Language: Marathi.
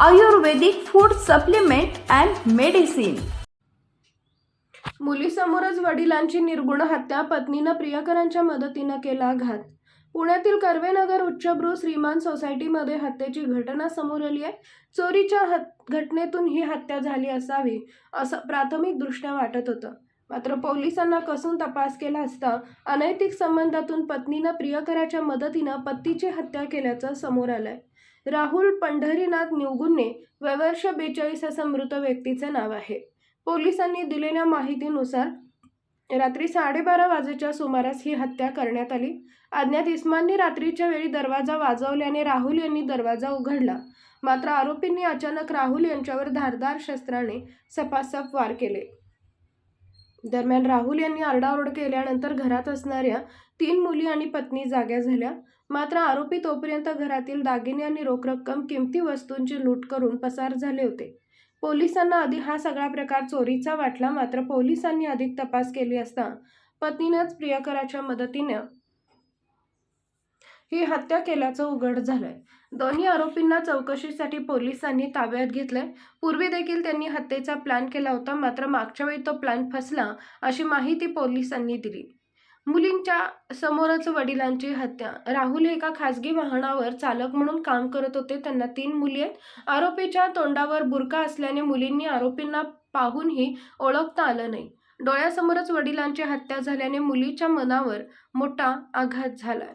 Ayurvedic food supplement and medicine. मुलीसमोरच वडिलांची निर्गुण हत्या पत्नीनं प्रियकरांच्या मदतीनं केला घात. पुण्यातील कर्वेनगर उच्चभ्रू श्रीमान सोसायटीमध्ये हत्येची घटना समोर आली आहे. चोरीच्या हत घटनेतून ही हत्या झाली असावी असं प्राथमिक दृष्ट्या वाटत होतं. मात्र पोलिसांना कसून तपास केला असता अनैतिक संबंधातून पत्नीनं प्रियकराच्या मदतीनं पतीची हत्या केल्याचं समोर आलंय. राहुल पंढरीनाथ निवगुन्ने वयवर्ष बेचाळीस असं मृत व्यक्तीचं नाव आहे. पोलिसांनी दिलेल्या माहितीनुसार रात्री साडेबारा वाजेच्या सुमारास ही हत्या करण्यात आली. अज्ञात इस्मानने रात्रीच्या वेळी दरवाजा वाजवल्याने राहुल यांनी दरवाजा उघडला. मात्र आरोपींनी अचानक राहुल यांच्यावर धारदार शस्त्राने सपासप वार केले. दरम्यान राहुल यांनी आरडाओरड केल्यानंतर घरात असणाऱ्या तीन मुली आणि पत्नी जाग्या झाल्या. मात्र आरोपी तोपर्यंत घरातील दागिने आणि रोख रक्कम किमती वस्तूंची लूट करून पसार झाले होते. पोलिसांना आधी हा सगळा प्रकार चोरीचा वाटला मात्र पोलिसांनी अधिक तपास केली असता पत्नीनंच प्रियकराच्या मदतीनं ही हत्या केल्याचं उघड झालंय. दोन्ही आरोपींना चौकशीसाठी पोलिसांनी ताब्यात घेतलंय. पूर्वी देखील त्यांनी हत्येचा प्लॅन केला होता मात्र मागच्या वेळी तो प्लॅन फसला अशी माहिती पोलिसांनी दिली. मुलींच्या समोरच वडिलांची हत्या. राहुल एका खासगी वाहनावर चालक म्हणून काम करत होते त्यांना तीन मुली आहेत. आरोपीच्या तोंडावर बुरका असल्याने मुलींनी आरोपींना पाहूनही ओळखता आलं नाही. डोळ्यासमोरच वडिलांची हत्या झाल्याने मुलीच्या मनावर मोठा आघात झालाय.